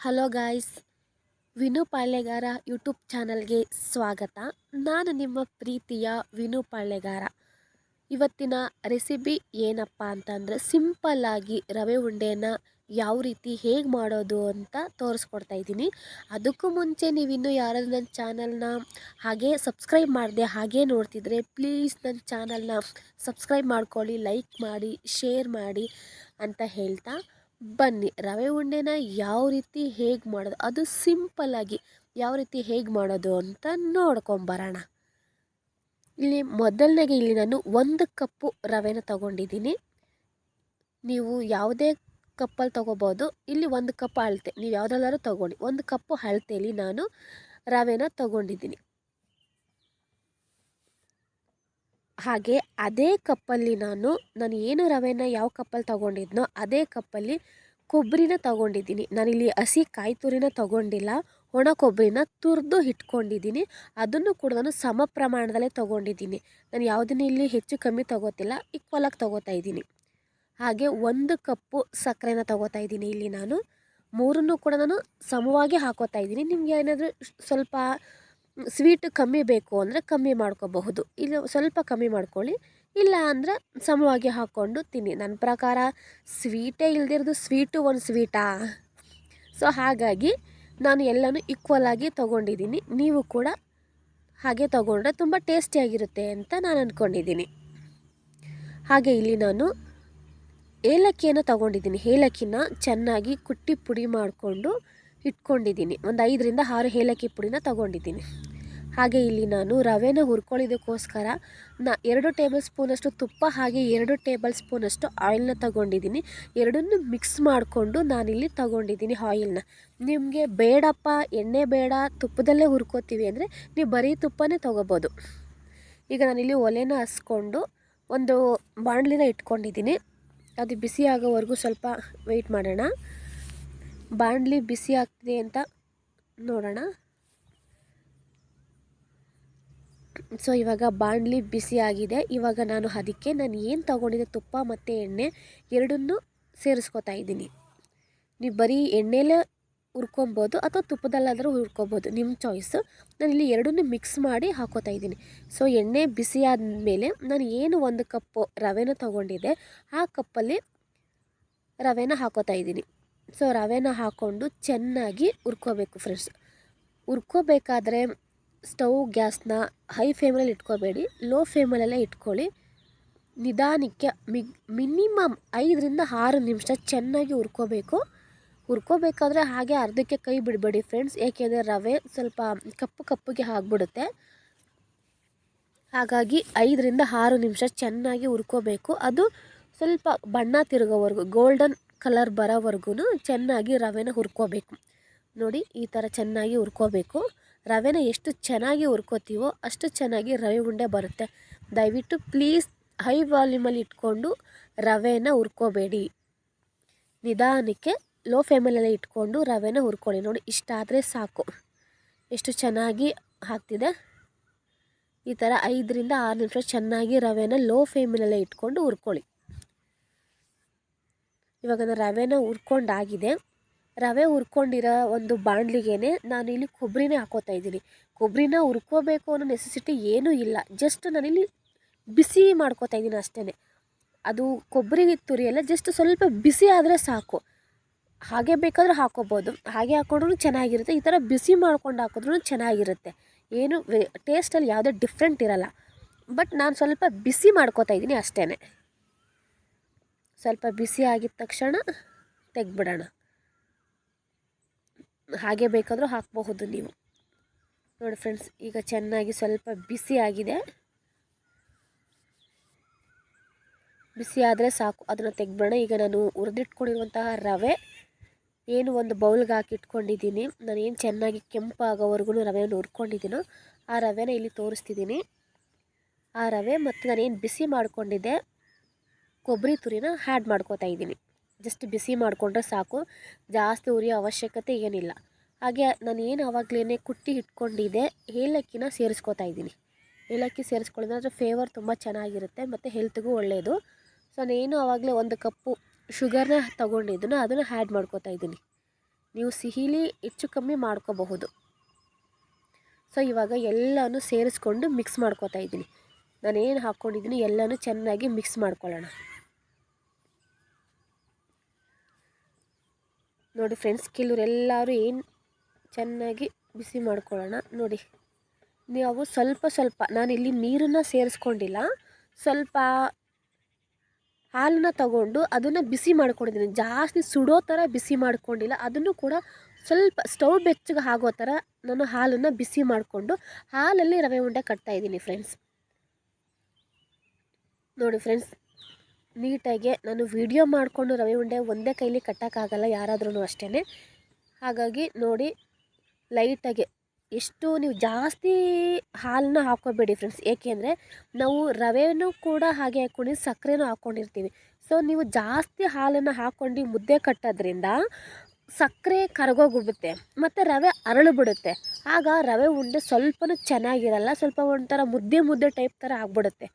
Hello guys Vinu Palyagara YouTube ಚಾನಲ್ಗೆ ಸ್ವಾಗತ. ನಾನು ನಿಮ್ಮ ಪ್ರೀತಿಯ ವಿನು ಪಾಳ್ಯಗಾರ. ಇವತ್ತಿನ ರೆಸಿಪಿ ಏನಪ್ಪ ಅಂತಂದರೆ ಸಿಂಪಲ್ಲಾಗಿ ರವೆ ಉಂಡೆನ ಯಾವ ರೀತಿ ಹೇಗೆ ಮಾಡೋದು ಅಂತ ತೋರಿಸ್ಕೊಡ್ತಾ ಇದ್ದೀನಿ. ಅದಕ್ಕೂ ಮುಂಚೆ ನೀವಿನ್ನೂ ಯಾರಾದರೂ ನನ್ನ ಚಾನಲ್ನ ಹಾಗೆ ಸಬ್ಸ್ಕ್ರೈಬ್ ಮಾಡಿದೆ ಹಾಗೆ ನೋಡ್ತಿದ್ರೆ ಪ್ಲೀಸ್ ನನ್ನ ಚಾನಲ್ನ ಸಬ್ಸ್ಕ್ರೈಬ್ ಮಾಡ್ಕೊಳ್ಳಿ ಲೈಕ್ ಮಾಡಿ ಶೇರ್ ಮಾಡಿ ಅಂತ ಹೇಳ್ತಾ ಬನ್ನಿ, ರವೆ ಉಂಡೆನ ಯಾವ ರೀತಿ ಹೇಗೆ ಮಾಡೋದು? ಅದು ಸಿಂಪಲ್ಲಾಗಿ ಯಾವ ರೀತಿ ಹೇಗೆ ಮಾಡೋದು ಅಂತ ನೋಡ್ಕೊಂಬರೋಣ ಇಲ್ಲಿ ಮೊದಲನೇಗೆ ಇಲ್ಲಿ ನಾನು ಒಂದು ಕಪ್ಪು ರವೆನ ತಗೊಂಡಿದ್ದೀನಿ. ನೀವು ಯಾವುದೇ ಕಪ್ಪಲ್ಲಿ ತೊಗೋಬೋದು. ಇಲ್ಲಿ ಒಂದು ಕಪ್ ಅಳತೆ, ನೀವು ಯಾವುದಲ್ಲಾದ್ರೂ ತೊಗೊಂಡು ಒಂದು ಕಪ್ಪು ಅಳತೆಯಲ್ಲಿ ನಾನು ರವೆನ ತಗೊಂಡಿದ್ದೀನಿ. ಹಾಗೆ ಅದೇ ಕಪ್ಪಲ್ಲಿ ನಾನು ನಾನು ಏನು ರವೆನ ಯಾವ ಕಪ್ಪಲ್ಲಿ ತಗೊಂಡಿದ್ನೋ ಅದೇ ಕಪ್ಪಲ್ಲಿ ಕೊಬ್ಬರಿನ ತಗೊಂಡಿದ್ದೀನಿ. ನಾನಿಲ್ಲಿ ಹಸಿ ಕಾಯಿ ತುರಿನ ತಗೊಂಡಿಲ್ಲ, ಒಣ ಕೊಬ್ಬರಿನ ತುರಿದು ಇಟ್ಕೊಂಡಿದ್ದೀನಿ ಅದನ್ನು ಕೂಡ ನಾನು ಸಮ ಪ್ರಮಾಣದಲ್ಲೇ ತಗೊಂಡಿದ್ದೀನಿ. ನಾನು ಯಾವುದನ್ನು ಇಲ್ಲಿ ಹೆಚ್ಚು ಕಮ್ಮಿ ತಗೋತಿಲ್ಲ ಈಕ್ವಲಾಗಿ ತಗೋತಾ ಇದ್ದೀನಿ. ಹಾಗೆ ಒಂದು ಕಪ್ಪು ಸಕ್ಕರೆನ ತಗೋತಾ ಇದ್ದೀನಿ ಇಲ್ಲಿ ನಾನು. ಮೂರನ್ನು ಕೂಡ ನಾನು ಸಮವಾಗಿ ಹಾಕೋತಾ ಇದ್ದೀನಿ. ನಿಮಗೆ ಏನಾದರೂ ಸ್ವಲ್ಪ ಸ್ವೀಟ್ ಕಮ್ಮಿ ಬೇಕು ಅಂದರೆ ಕಮ್ಮಿ ಮಾಡ್ಕೋಬಹುದು. ಇಲ್ಲ ಸ್ವಲ್ಪ ಕಮ್ಮಿ ಮಾಡ್ಕೊಳ್ಳಿ. ಇಲ್ಲ ಅಂದರೆ ಸಮವಾಗಿ ಹಾಕ್ಕೊಂಡು ತಿನ್ನಿ. ನನ್ನ ಪ್ರಕಾರ ಸ್ವೀಟೇ ಇಲ್ದಿರೋದು ಸ್ವೀಟು ಒಂದು ಸ್ವೀಟಾ ಸೊ ಹಾಗಾಗಿ ನಾನು ಎಲ್ಲನೂ ಆಗಿ ತೊಗೊಂಡಿದ್ದೀನಿ. ನೀವು ಕೂಡ ಹಾಗೆ ತೊಗೊಂಡ್ರೆ ತುಂಬ ಟೇಸ್ಟಿಯಾಗಿರುತ್ತೆ ಅಂತ ನಾನು ಅಂದ್ಕೊಂಡಿದ್ದೀನಿ ಹಾಗೆ ಇಲ್ಲಿ ನಾನು ಏಲಕ್ಕಿಯನ್ನು ತೊಗೊಂಡಿದ್ದೀನಿ. ಏಲಕ್ಕಿನ ಚೆನ್ನಾಗಿ ಕುಟ್ಟಿ ಪುಡಿ ಮಾಡಿಕೊಂಡು ಇಟ್ಕೊಂಡಿದ್ದೀನಿ. ಒಂದು ಐದರಿಂದ ಆರು ಏಲಕ್ಕಿ ಪುಡಿನ ತಗೊಂಡಿದ್ದೀನಿ. ಹಾಗೆ ಇಲ್ಲಿ ನಾನು ರವೆನ ಹುರ್ಕೊಳ್ಳೋದಕ್ಕೋಸ್ಕರ ನಾ ಎರಡು ಟೇಬಲ್ ಸ್ಪೂನಷ್ಟು ತುಪ್ಪ ಹಾಗೆ ಎರಡು ಟೇಬಲ್ ಸ್ಪೂನಷ್ಟು ಆಯಿಲ್ನ ತಗೊಂಡಿದ್ದೀನಿ. ಎರಡನ್ನು ಮಿಕ್ಸ್ ಮಾಡಿಕೊಂಡು ನಾನಿಲ್ಲಿ ತಗೊಂಡಿದ್ದೀನಿ ಆಯಿಲ್ನ. ನಿಮಗೆ ಬೇಡಪ್ಪ, ಎಣ್ಣೆ ಬೇಡ, ತುಪ್ಪದಲ್ಲೇ ಹುರ್ಕೋತೀವಿ ಅಂದರೆ ನೀವು ಬರೀ ತುಪ್ಪನೇ ತೊಗೋಬೋದು. ಈಗ ನಾನಿಲ್ಲಿ ಒಲೆನ ಹಸ್ಕೊಂಡು ಒಂದು ಬಾಣಲಿನ ಇಟ್ಕೊಂಡಿದ್ದೀನಿ. ಅದು ಬಿಸಿ ಆಗೋವರೆಗೂ ಸ್ವಲ್ಪ ವೆಯ್ಟ್ ಮಾಡೋಣ. ಬಾಣಲಿ ಬಿಸಿ ಆಗ್ತಿದೆ ಅಂತ ನೋಡೋಣ. ಸೊ ಇವಾಗ ಬಾಣಲಿ ಬಿಸಿ ಆಗಿದೆ. ಇವಾಗ ನಾನು ಅದಕ್ಕೆ ನಾನು ಏನು ತೊಗೊಂಡಿದ್ದೆ? ತುಪ್ಪ ಮತ್ತು ಎಣ್ಣೆ ಎರಡನ್ನೂ ಸೇರಿಸ್ಕೊತಾ ಇದ್ದೀನಿ. ನೀವು ಬರೀ ಎಣ್ಣೆಲೇ ಹುರ್ಕೊಬೋದು ಅಥವಾ ತುಪ್ಪದಲ್ಲಾದರೂ ಹುರ್ಕೊಬೋದು, ನಿಮ್ಮ ಚಾಯ್ಸು ನಾನಿಲ್ಲಿ ಎರಡನ್ನೂ ಮಿಕ್ಸ್ ಮಾಡಿ ಹಾಕೋತಾ ಇದ್ದೀನಿ. ಸೊ ಎಣ್ಣೆ ಬಿಸಿ ಆದಮೇಲೆ ನಾನು ಏನು ಒಂದು ಕಪ್ಪು ರವೆನ ತೊಗೊಂಡಿದ್ದೆ. ಆ ಕಪ್ಪಲ್ಲಿ ರವೆನ ಹಾಕೋತಾ ಇದ್ದೀನಿ. ಸೊ ರವೆನ ಹಾಕ್ಕೊಂಡು ಚೆನ್ನಾಗಿ ಹುರ್ಕೋಬೇಕು ಫ್ರೆಂಡ್ಸ್ ಹುರ್ಕೋಬೇಕಾದ್ರೆ ಸ್ಟವ್ ಗ್ಯಾಸ್ನ ಹೈ ಫ್ಲೇಮಲ್ಲಿ ಇಟ್ಕೋಬೇಡಿ. ಲೋ ಫ್ಲೇಮಲ್ಲೇ ಇಟ್ಕೊಳ್ಳಿ. ನಿಧಾನಕ್ಕೆ ಮಿಗ್ ಮಿನಿಮಮ್ ಐದರಿಂದ ಆರು ನಿಮಿಷ ಚೆನ್ನಾಗಿ ಹುರ್ಕೋಬೇಕು. ಹುರ್ಕೋಬೇಕಾದ್ರೆ ಹಾಗೆ ಅರ್ಧಕ್ಕೆ ಕೈ ಬಿಡಬೇಡಿ ಫ್ರೆಂಡ್ಸ್ ಏಕೆಂದರೆ ರವೆ ಸ್ವಲ್ಪ ಕಪ್ಪು ಕಪ್ಪುಗೆ ಆಗಿಬಿಡುತ್ತೆ. ಹಾಗಾಗಿ ಐದರಿಂದ ಆರು ನಿಮಿಷ ಚೆನ್ನಾಗಿ ಹುರ್ಕೋಬೇಕು. ಅದು ಸ್ವಲ್ಪ ಬಣ್ಣ ತಿರುಗೋವರೆಗೂ ಗೋಲ್ಡನ್ ಕಲರ್ ಬರೋವರೆಗೂ ಚೆನ್ನಾಗಿ ರವೆನ ಹುರ್ಕೋಬೇಕು. ನೋಡಿ, ಈ ಥರ ಚೆನ್ನಾಗಿ ಹುರ್ಕೋಬೇಕು. ರವೆನ ಎಷ್ಟು ಚೆನ್ನಾಗಿ ಹುರ್ಕೋತೀವೋ ಅಷ್ಟು ಚೆನ್ನಾಗಿ ರವೆ ಉಂಡೆ ಬರುತ್ತೆ. ದಯವಿಟ್ಟು ಪ್ಲೀಸ್ ಹೈ ವಾಲ್ಯೂಮಲ್ಲಿ ಇಟ್ಕೊಂಡು ರವೆನ ಹುರ್ಕೋಬೇಡಿ. ನಿಧಾನಕ್ಕೆ ಲೋ ಫ್ಲೇಮಲ್ಲೆಲ್ಲ ಇಟ್ಕೊಂಡು ರವೆನ ಹುರ್ಕೊಳ್ಳಿ. ನೋಡಿ ಇಷ್ಟಾದರೆ ಸಾಕು. ಎಷ್ಟು ಚೆನ್ನಾಗಿ ಹಾಕ್ತಿದೆ ಈ ಥರ ಐದರಿಂದ ಆರು ನಿಮಿಷ ಚೆನ್ನಾಗಿ ರವೆನ ಲೋ ಫ್ಲೇಮಲ್ಲೇ ಇಟ್ಕೊಂಡು ಹುರ್ಕೊಳ್ಳಿ. ಇವಾಗ ನಾನು ರವೆನ ಹುರ್ಕೊಂಡಾಗಿದೆ. ರವೆ ಹುರ್ಕೊಂಡಿರೋ ಒಂದು ಬಾಣಲಿಗೆ ನಾನು ಇಲ್ಲಿ ಕೊಬ್ಬರಿನೇ ಹಾಕೋತಾ ಇದ್ದೀನಿ. ಕೊಬ್ಬರಿನ ಹುರ್ಕೋಬೇಕು ಅನ್ನೋ ನೆಸೆಸಿಟಿ ಏನೂ ಇಲ್ಲ. ಜಸ್ಟ್ ನಾನಿಲ್ಲಿ ಬಿಸಿ ಮಾಡ್ಕೋತಾ ಇದ್ದೀನಿ ಅಷ್ಟೇ ಅದು ಕೊಬ್ಬರಿ ತುರಿಯಲ್ಲ ಜಸ್ಟ್ ಸ್ವಲ್ಪ ಬಿಸಿ ಆದರೆ ಸಾಕು. ಹಾಗೆ ಬೇಕಾದರೂ ಹಾಕೋಬೋದು. ಹಾಗೆ ಹಾಕೊಂಡ್ರೂ ಚೆನ್ನಾಗಿರುತ್ತೆ. ಈ ಥರ ಬಿಸಿ ಮಾಡ್ಕೊಂಡು ಹಾಕಿದ್ರೂ ಚೆನ್ನಾಗಿರುತ್ತೆ. ಏನು ಟೇಸ್ಟಲ್ಲಿ ಯಾವುದೇ ಡಿಫ್ರೆಂಟ್ ಇರಲ್ಲ. ಬಟ್ ನಾನು ಸ್ವಲ್ಪ ಬಿಸಿ ಮಾಡ್ಕೋತಾ ಇದ್ದೀನಿ ಅಷ್ಟೇ ಸ್ವಲ್ಪ ಬಿಸಿ ಆಗಿದ ತಕ್ಷಣ ತೆಗ್ದುಬಿಡೋಣ. ಹಾಗೆ ಬೇಕಾದರೂ ಹಾಕಬಹುದು ನೀವು. ನೋಡಿ ಫ್ರೆಂಡ್ಸ್, ಈಗ ಚೆನ್ನಾಗಿ ಸ್ವಲ್ಪ ಬಿಸಿ ಆಗಿದೆ. ಬಿಸಿ ಆದರೆ ಸಾಕು, ಅದನ್ನು ತೆಗ್ಬಿಡೋಣ ಈಗ ನಾನು ಹುರಿದಿಟ್ಕೊಂಡಿರುವಂತಹ ರವೆ, ಏನು ಒಂದು ಬೌಲ್ಗೆ ಹಾಕಿ ಇಟ್ಕೊಂಡಿದ್ದೀನಿ ನಾನು ಏನು ಚೆನ್ನಾಗಿ ಕೆಂಪಾಗೋವರೆಗೂ ರವೆಯನ್ನು ಹುರ್ಕೊಂಡಿದ್ದೀನೋ ಆ ರವೆನ ಇಲ್ಲಿ ತೋರಿಸ್ತಿದ್ದೀನಿ. ಆ ರವೆ ಮತ್ತು ನಾನೇನು ಬಿಸಿ ಮಾಡಿಕೊಂಡಿದ್ದೆ ಕೊಬ್ಬರಿ ತುರಿನ ಹ್ಯಾಡ್ ಮಾಡ್ಕೋತಾ ಇದ್ದೀನಿ. ಜಸ್ಟ್ ಬಿಸಿ ಮಾಡಿಕೊಂಡ್ರೆ ಸಾಕು. ಜಾಸ್ತಿ ಉರಿಯೋ ಅವಶ್ಯಕತೆ ಏನಿಲ್ಲ. ಹಾಗೆ ನಾನು ಏನು ಆವಾಗಲೇ ಕುಟ್ಟಿ ಇಟ್ಕೊಂಡಿದ್ದೆ ಏಲಕ್ಕಿನ ಸೇರಿಸ್ಕೋತಾ ಇದ್ದೀನಿ. ಏಲಕ್ಕಿ ಸೇರಿಸ್ಕೊಳ್ಳೋದ್ರೆ ಫ್ಲೇವರ್ ತುಂಬ ಚೆನ್ನಾಗಿರುತ್ತೆ, ಮತ್ತು ಹೆಲ್ತ್ಗೂ ಒಳ್ಳೆಯದು ಸೊ ನಾನೇನು ಆವಾಗಲೇ ಒಂದು ಕಪ್ಪು ಶುಗರ್ನ ತೊಗೊಂಡಿದ್ದನ್ನು ಅದನ್ನು ಹ್ಯಾಡ್ ಮಾಡ್ಕೋತಾ ಇದ್ದೀನಿ. ನೀವು ಸಿಹಿಲಿ ಹೆಚ್ಚು ಕಮ್ಮಿ ಮಾಡ್ಕೋಬಹುದು. ಸೊ ಇವಾಗ ಎಲ್ಲನೂ ಸೇರಿಸ್ಕೊಂಡು ಮಿಕ್ಸ್ ಮಾಡ್ಕೋತಾ ಇದ್ದೀನಿ. ನಾನೇನು ಹಾಕ್ಕೊಂಡಿದ್ದೀನಿ ಎಲ್ಲನೂ ಚೆನ್ನಾಗಿ ಮಿಕ್ಸ್ ಮಾಡ್ಕೊಳ್ಳೋಣ. ನೋಡಿ ಫ್ರೆಂಡ್ಸ್ ಕೆಲವರೆಲ್ಲರೂ ಏನು ಚೆನ್ನಾಗಿ ಬಿಸಿ ಮಾಡ್ಕೊಳ್ಳೋಣ, ನೋಡಿ. ನೀವು ಸ್ವಲ್ಪ ಸ್ವಲ್ಪ, ನಾನಿಲ್ಲಿ ನೀರನ್ನು ಸೇರಿಸ್ಕೊಂಡಿಲ್ಲ, ಸ್ವಲ್ಪ ಹಾಲನ್ನ ತಗೊಂಡು ಅದನ್ನು ಬಿಸಿ ಮಾಡ್ಕೊಂಡಿದ್ದೀನಿ ಜಾಸ್ತಿ ಸುಡೋ ಥರ ಬಿಸಿ ಮಾಡ್ಕೊಂಡಿಲ್ಲ, ಅದನ್ನು ಕೂಡ ಸ್ವಲ್ಪ ಸ್ಟವ್ ಬೆಚ್ಚಗೆ ಆಗೋ ಥರ ನಾನು ಹಾಲನ್ನು ಬಿಸಿ ಮಾಡಿಕೊಂಡು ಹಾಲಲ್ಲಿ ರವೆ ಉಂಡೆ ಕಟ್ತಾ ಇದ್ದೀನಿ ಫ್ರೆಂಡ್ಸ್ ನೋಡಿ ಫ್ರೆಂಡ್ಸ್ ನೀಟಾಗಿ ನಾನು ವಿಡಿಯೋ ಮಾಡಿಕೊಂಡು ರವೆ ಉಂಡೆ ಒಂದೇ ಕೈಲಿ ಕಟ್ಟೋಕ್ಕಾಗಲ್ಲ ಯಾರಾದ್ರೂ ಅಷ್ಟೇ ಹಾಗಾಗಿ ನೋಡಿ ಲೈಟಾಗಿ ಎಷ್ಟು ನೀವು ಜಾಸ್ತಿ ಹಾಲನ್ನ ಹಾಕೋಬೇಡಿ ಫ್ರೆಂಡ್ಸ್ ಏಕೆಂದರೆ ನಾವು ರವೆನೂ ಕೂಡ ಹಾಗೆ ಹಾಕ್ಕೊಂಡು ಸಕ್ಕರೆನೂ ಹಾಕ್ಕೊಂಡಿರ್ತೀವಿ. ಸೊ ನೀವು ಜಾಸ್ತಿ ಹಾಲನ್ನು ಹಾಕ್ಕೊಂಡು ಮುದ್ದೆ ಕಟ್ಟೋದ್ರಿಂದ ಸಕ್ಕರೆ ಕರಗೋಗ್ಬಿಡುತ್ತೆ, ಮತ್ತು ರವೆ ಅರಳು ಬಿಡುತ್ತೆ ಆಗ ರವೆ ಉಂಡೆ ಸ್ವಲ್ಪನೂ ಚೆನ್ನಾಗಿರಲ್ಲ, ಸ್ವಲ್ಪ ಒಂಥರ ಮುದ್ದೆ ಮುದ್ದೆ ಟೈಪ್ ಥರ ಆಗ್ಬಿಡುತ್ತೆ.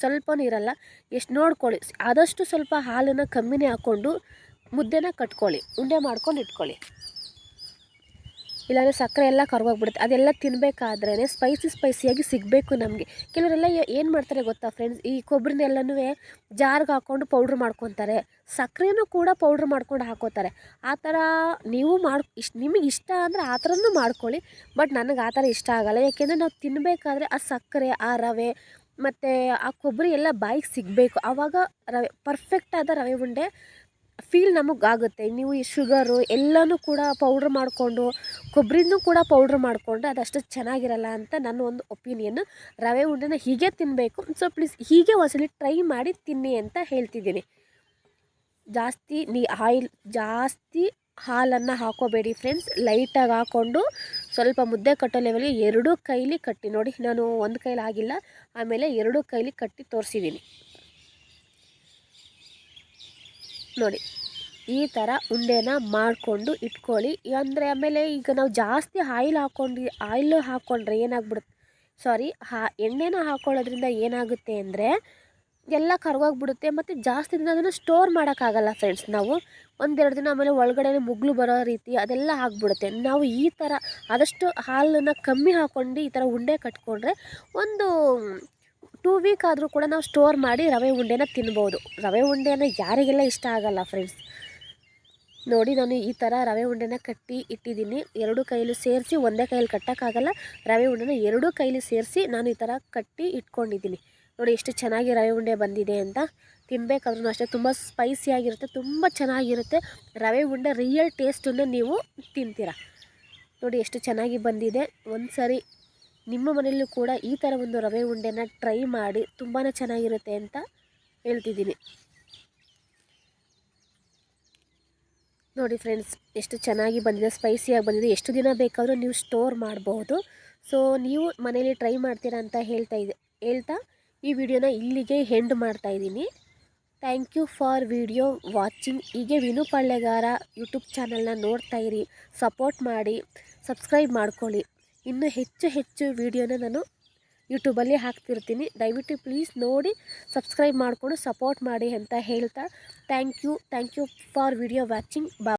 ಸ್ವಲ್ಪನೂ ನೀರಲ್ಲ ಎಷ್ಟು ನೋಡ್ಕೊಳ್ಳಿ. ಆದಷ್ಟು ಸ್ವಲ್ಪ ಹಾಲನ್ನು ಕಮ್ಮಿನೇ ಹಾಕ್ಕೊಂಡು ಮುದ್ದೆನ ಕಟ್ಕೊಳ್ಳಿ. ಉಂಡೆ ಮಾಡ್ಕೊಂಡು ಇಟ್ಕೊಳ್ಳಿ. ಇಲ್ಲಾಂದರೆ ಸಕ್ಕರೆ ಎಲ್ಲ ಕರ್ಗೋಗ್ಬಿಡುತ್ತೆ ಅದೆಲ್ಲ ತಿನ್ನಬೇಕಾದ್ರೇ ಸ್ಪೈಸಿ ಸ್ಪೈಸಿಯಾಗಿ ಸಿಗಬೇಕು ನಮಗೆ. ಕೆಲವರೆಲ್ಲ ಏನು ಮಾಡ್ತಾರೆ ಗೊತ್ತಾ ಫ್ರೆಂಡ್ಸ್ ಈ ಕೊಬ್ಬರಿನೆಲ್ಲನೂ ಜಾರ್ಗೆ ಹಾಕ್ಕೊಂಡು ಪೌಡ್ರ್ ಮಾಡ್ಕೊತಾರೆ. ಸಕ್ಕರೆನೂ ಕೂಡ ಪೌಡ್ರ್ ಮಾಡ್ಕೊಂಡು ಹಾಕೋತಾರೆ. ಆ ಥರ ನೀವು ಮಾಡ್ ಇಷ್ಟು ನಿಮಗೆ ಇಷ್ಟ ಅಂದರೆ ಆ ಥರನೂ ಮಾಡ್ಕೊಳ್ಳಿ. ಬಟ್ ನನಗೆ ಆ ಥರ ಇಷ್ಟ ಆಗೋಲ್ಲ. ಯಾಕೆಂದರೆ ನಾವು ತಿನ್ನಬೇಕಾದ್ರೆ ಆ ಸಕ್ಕರೆ, ಆ ರವೆ ಮತ್ತು ಆ ಕೊಬ್ಬರಿ ಎಲ್ಲ ಬಾಯಿಗೆ ಸಿಗಬೇಕು. ಆವಾಗ ರವೆ ಪರ್ಫೆಕ್ಟಾದ ರವೆ ಉಂಡೆ ಫೀಲ್ ನಮಗೆ ಆಗುತ್ತೆ. ನೀವು ಈ ಶುಗರು ಎಲ್ಲನೂ ಕೂಡ ಪೌಡ್ರ್ ಮಾಡಿಕೊಂಡು, ಕೊಬ್ಬರಿನೂ ಕೂಡ ಪೌಡ್ರ್ ಮಾಡಿಕೊಂಡ್ರೆ ಅದಷ್ಟು ಚೆನ್ನಾಗಿರಲ್ಲ ಅಂತ ನನ್ನ ಒಂದು ಒಪಿನಿಯನ್ನು ರವೆ ಉಂಡೆನ ಹೀಗೆ ತಿನ್ನಬೇಕು ಸೊ ಪ್ಲೀಸ್ ಹೀಗೆ ಒಂದ್ಸಲಿ ಟ್ರೈ ಮಾಡಿ ತಿನ್ನಿ ಅಂತ ಹೇಳ್ತಿದ್ದೀನಿ. ಜಾಸ್ತಿ ನೀ ಆಯಿಲ್, ಜಾಸ್ತಿ ಹಾಲನ್ನು ಹಾಕೋಬೇಡಿ ಫ್ರೆಂಡ್ಸ್ ಲೈಟಾಗಿ ಹಾಕ್ಕೊಂಡು ಸ್ವಲ್ಪ ಮುದ್ದೆ ಕಟ್ಟೋ ಲೆವೆಲ್ಗೆ ಎರಡೂ ಕೈಲಿ ಕಟ್ಟಿ. ನೋಡಿ, ನಾನು ಒಂದು ಕೈಲಿ ಆಗಿಲ್ಲ, ಆಮೇಲೆ ಎರಡೂ ಕೈಲಿ ಕಟ್ಟಿ ತೋರಿಸಿದ್ದೀನಿ ನೋಡಿ, ಈ ಥರ ಉಂಡೆನ ಮಾಡಿಕೊಂಡು ಇಟ್ಕೊಳ್ಳಿ. ಅಂದರೆ ಆಮೇಲೆ ಈಗ ನಾವು ಜಾಸ್ತಿ ಆಯಿಲ್ ಹಾಕ್ಕೊಂಡು ಆಯಿಲ್ ಹಾಕ್ಕೊಂಡ್ರೆ ಏನಾಗ್ಬಿಡುತ್ತೆ? ಸಾರಿ ಹಾ, ಎಣ್ಣೆನ ಹಾಕ್ಕೊಳ್ಳೋದ್ರಿಂದ ಏನಾಗುತ್ತೆ ಅಂದರೆ ಎಲ್ಲ ಕರ್ಗೋಗ್ಬಿಡುತ್ತೆ ಮತ್ತು ಜಾಸ್ತಿ ದಿನ ಅದನ್ನು ಸ್ಟೋರ್ ಮಾಡೋಕ್ಕಾಗಲ್ಲ ಫ್ರೆಂಡ್ಸ್ ನಾವು. ಒಂದೆರಡು ದಿನ ಆಮೇಲೆ ಒಳಗಡೆ ಮುಗ್ಲು ಬರೋ ರೀತಿ ಅದೆಲ್ಲ ಆಗಿಬಿಡುತ್ತೆ. ನಾವು ಈ ಥರ ಆದಷ್ಟು ಹಾಲನ್ನು ಕಮ್ಮಿ ಹಾಕ್ಕೊಂಡು ಈ ಥರ ಉಂಡೆ ಕಟ್ಕೊಂಡ್ರೆ ಒಂದು ಟೂ ವೀಕ್ ಆದರೂ ಕೂಡ ನಾವು ಸ್ಟೋರ್ ಮಾಡಿ ರವೆ ಉಂಡೆನ ತಿನ್ಬೋದು. ರವೆ ಉಂಡೆನ ಯಾರಿಗೆಲ್ಲ ಇಷ್ಟ ಆಗಲ್ಲ ಫ್ರೆಂಡ್ಸ್ ನೋಡಿ ನಾನು ಈ ಥರ ರವೆ ಉಂಡೆನ ಕಟ್ಟಿ ಇಟ್ಟಿದ್ದೀನಿ. ಎರಡು ಕೈಲಿ ಸೇರಿಸಿ ಒಂದೇ ಕೈಯಲ್ಲಿ ಕಟ್ಟೋಕ್ಕಾಗಲ್ಲ. ರವೆ ಉಂಡೆನ ಎರಡೂ ಕೈಲಿ ಸೇರಿಸಿ ನಾನು ಈ ಥರ ಕಟ್ಟಿ ಇಟ್ಕೊಂಡಿದ್ದೀನಿ. ನೋಡಿ ಎಷ್ಟು ಚೆನ್ನಾಗಿ ರವೆ ಉಂಡೆ ಬಂದಿದೆ ಅಂತ. ತಿನ್ನಬೇಕಾದ್ರೂ ಅಷ್ಟೇ ತುಂಬ ಸ್ಪೈಸಿಯಾಗಿರುತ್ತೆ ತುಂಬ ಚೆನ್ನಾಗಿರುತ್ತೆ. ರವೆ ಉಂಡೆ ರಿಯಲ್ ಟೇಸ್ಟನ್ನು ನೀವು ತಿಂತೀರ. ನೋಡಿ ಎಷ್ಟು ಚೆನ್ನಾಗಿ ಬಂದಿದೆ. ಒಂದು ಸರಿ ನಿಮ್ಮ ಮನೆಯಲ್ಲೂ ಕೂಡ ಈ ಥರ ಒಂದು ರವೆ ಉಂಡೆನ ಟ್ರೈ ಮಾಡಿ ತುಂಬಾ ಚೆನ್ನಾಗಿರುತ್ತೆ ಅಂತ ಹೇಳ್ತಿದ್ದೀನಿ. ನೋಡಿ ಫ್ರೆಂಡ್ಸ್ ಎಷ್ಟು ಚೆನ್ನಾಗಿ ಬಂದಿದೆ ಸ್ಪೈಸಿಯಾಗಿ ಬಂದಿದೆ. ಎಷ್ಟು ದಿನ ಬೇಕಾದರೂ ನೀವು ಸ್ಟೋರ್ ಮಾಡಬಹುದು ಸೊ ನೀವು ಮನೇಲಿ ಟ್ರೈ ಮಾಡ್ತೀರಾ ಅಂತ ಹೇಳ್ತಾ ಇದೆ, ಹೇಳ್ತಾ ಈ ವಿಡಿಯೋನ ಇಲ್ಲಿಗೆ ಹೆಂಡ್ ಮಾಡ್ತಾ ಇದ್ದೀನಿ. Thank you for video watching ಹೀಗೆ ವಿನು ಪಳ್ಳೆಗಾರ ಯೂಟ್ಯೂಬ್ ಚಾನಲ್ನ ನೋಡ್ತಾ ಇರಿ ಸಪೋರ್ಟ್ ಮಾಡಿ ಸಬ್ಸ್ಕ್ರೈಬ್ ಮಾಡ್ಕೊಳ್ಳಿ. ಇನ್ನೂ ಹೆಚ್ಚು ಹೆಚ್ಚು ವಿಡಿಯೋನ ನಾನು ಯೂಟ್ಯೂಬಲ್ಲಿ ಹಾಕ್ತಿರ್ತೀನಿ. ದಯವಿಟ್ಟು ಪ್ಲೀಸ್ ನೋಡಿ ಸಬ್ಸ್ಕ್ರೈಬ್ ಮಾಡಿಕೊಂಡು ಸಪೋರ್ಟ್ ಮಾಡಿ ಅಂತ ಹೇಳ್ತಾ thank you thank you for video watching ಬಾ